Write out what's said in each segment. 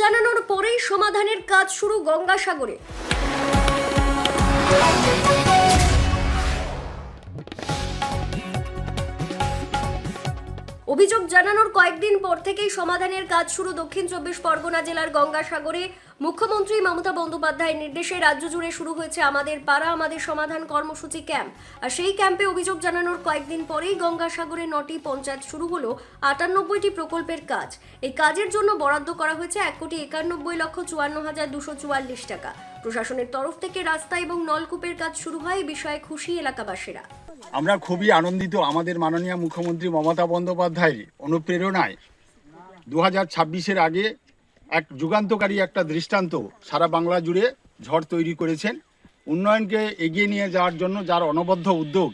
জানানোর পরেই সমাধানের কাজ শুরু গঙ্গাসাগরে। অভিযোগ জানানোর কয়েকদিন পর থেকেই সমাধানের কাজ শুরু দক্ষিণ চব্বিশ পরগনা জেলার গঙ্গাসাগরে। মুখ্যমন্ত্রী মমতা বন্দ্যোপাধ্যায়ের নির্দেশে রাজ্য জুড়ে শুরু হয়েছে আমাদের পাড়া, আমাদের সমাধান কর্মসূচি ক্যাম্প। আর সেই ক্যাম্পে অভিযোগ জানানোর কয়েকদিন পরেই গঙ্গাসাগরে নটি পঞ্চায়েত শুরু হলো আটানব্বইটি প্রকল্পের কাজ। এই কাজের জন্য বরাদ্দ করা হয়েছে এক কোটি একানব্বই লক্ষ চুয়ান্ন হাজার দুশো চুয়াল্লিশ টাকা। প্রশাসনের তরফ থেকে রাস্তা এবং নলকূপের কাজ শুরু হয় এই বিষয়ে খুশি এলাকাবাসীরা। আমরা খুবই আনন্দিত, আমাদের মাননীয় মুখ্যমন্ত্রী মমতা বন্দ্যোপাধ্যায়ের অনুপ্রেরণায়। দু হাজার ছাব্বিশের আগে এক যুগান্তকারী একটা দৃষ্টান্ত সারা বাংলা জুড়ে ঝড় তৈরি করেছেন। উন্নয়নকে এগিয়ে নিয়ে যাওয়ার জন্য যার অনবদ্য উদ্যোগ,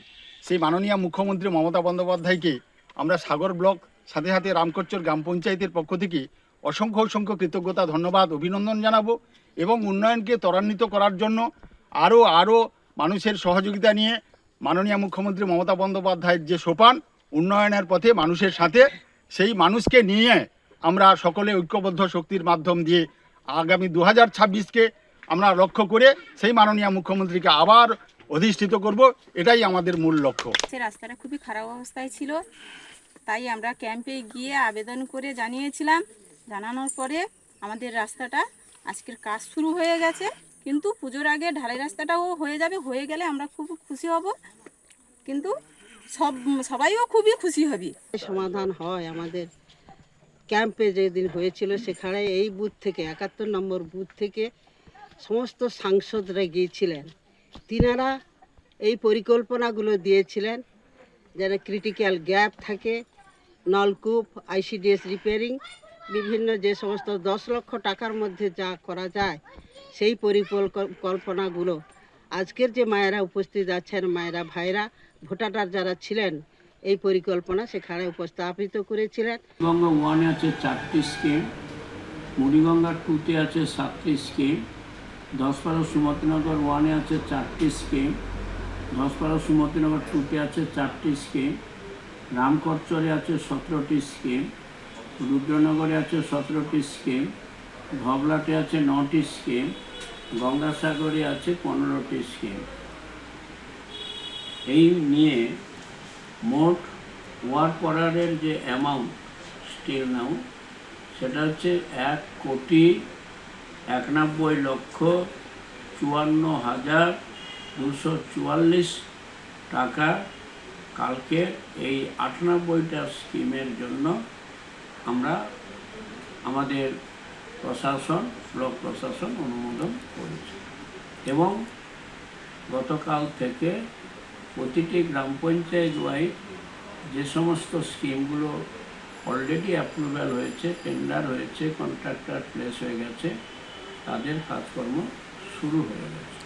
সেই মাননীয় মুখ্যমন্ত্রী মমতা বন্দ্যোপাধ্যায়কে আমরা সাগর ব্লক, সাথে সাথে রামকচ্চর গ্রাম পঞ্চায়েতের পক্ষ থেকে অসংখ্য অসংখ্য কৃতজ্ঞতা, ধন্যবাদ, অভিনন্দন জানাব এবং উন্নয়নকে ত্বরান্বিত করার জন্য আরও আরও মানুষের সহযোগিতা নিয়ে মাননীয় মুখ্যমন্ত্রী মমতা বন্দ্যোপাধ্যায়ের যে সোপান উন্নয়নের পথে মানুষের সাথে, সেই মানুষকে নিয়ে আমরা সকলে ঐক্যবদ্ধ শক্তির মাধ্যম দিয়ে আগামী দু হাজার ছাব্বিশকে আমরা লক্ষ্য করে সেই মাননীয় মুখ্যমন্ত্রীকে আবার অধিষ্ঠিত করব, এটাই আমাদের মূল লক্ষ্য। সে রাস্তাটা খুবই খারাপ অবস্থায় ছিল, তাই আমরা ক্যাম্পে গিয়ে আবেদন করে জানিয়েছিলাম। জানানোর পরে আমাদের রাস্তাটা আজকের কাজ শুরু হয়ে গেছে। কিন্তু পুজোর আগে ঢালাই রাস্তাটাও হয়ে যাবে, হয়ে গেলে আমরা খুব খুশি হব। কিন্তু সব, সবাইও খুবই খুশি হবি। সমাধান হয় আমাদের। ক্যাম্পে যেদিন হয়েছিল সেখানে এই বুথ থেকে, একাত্তর নম্বর বুথ থেকে সমস্ত সাংসদরা গিয়েছিলেন। তিনারা এই পরিকল্পনাগুলো দিয়েছিলেন যেন ক্রিটিক্যাল গ্যাপ থাকে, নলকূপ আইসিডিএস রিপেয়ারিং বিভিন্ন যে সমস্ত দশ লক্ষ টাকার মধ্যে যা করা যায় সেই পরিকল্পনাগুলো আজকের যে মায়েরা উপস্থিত আছেন, মায়েরা, ভাইরা ভোটাটার যারা ছিলেন, এই পরিকল্পনা সেখানে উপস্থাপিত করেছিলেন। গঙ্গা ওয়ানে আছে চারটি স্কিম মুড়িগঙ্গা টুতে আছে সাতটি স্কিম দশপাড়া সুমতিনগর ওয়ানে আছে চারটি স্কিম দশপাড়া সুমতিনগর টুতে আছে চারটি স্কিম রামকরচরে আছে সতেরোটি স্কিম রুদ্রনগরে আছে সতেরোটি স্কিম ধবলাটে আছে নটি স্কিম গঙ্গাসাগরে আছে পনেরোটি স্কিম এই নিয়ে মোট ওয়ার অর্ডারের যে অ্যামাউন্ট স্টিল নাও, সেটা হচ্ছে এক কোটি একানব্বই লক্ষ চুয়ান্ন হাজার দুশো চুয়াল্লিশ টাকা। কালকে এই আটানব্বইটা স্কিমের জন্য আমরা আমাদের প্রশাসন, ব্লক প্রশাসন অনুমোদন করেছে। এবং গতকাল থেকে প্রতিটি গ্রাম পঞ্চায়েত ওয়াইজ যে সমস্ত স্কিমগুলো অলরেডি অ্যাপ্রুভাল হয়েছে টেন্ডার হয়েছে কন্ট্রাক্টর প্লেস হয়ে গেছে, তাদের কাজকর্ম শুরু হয়ে গেছে।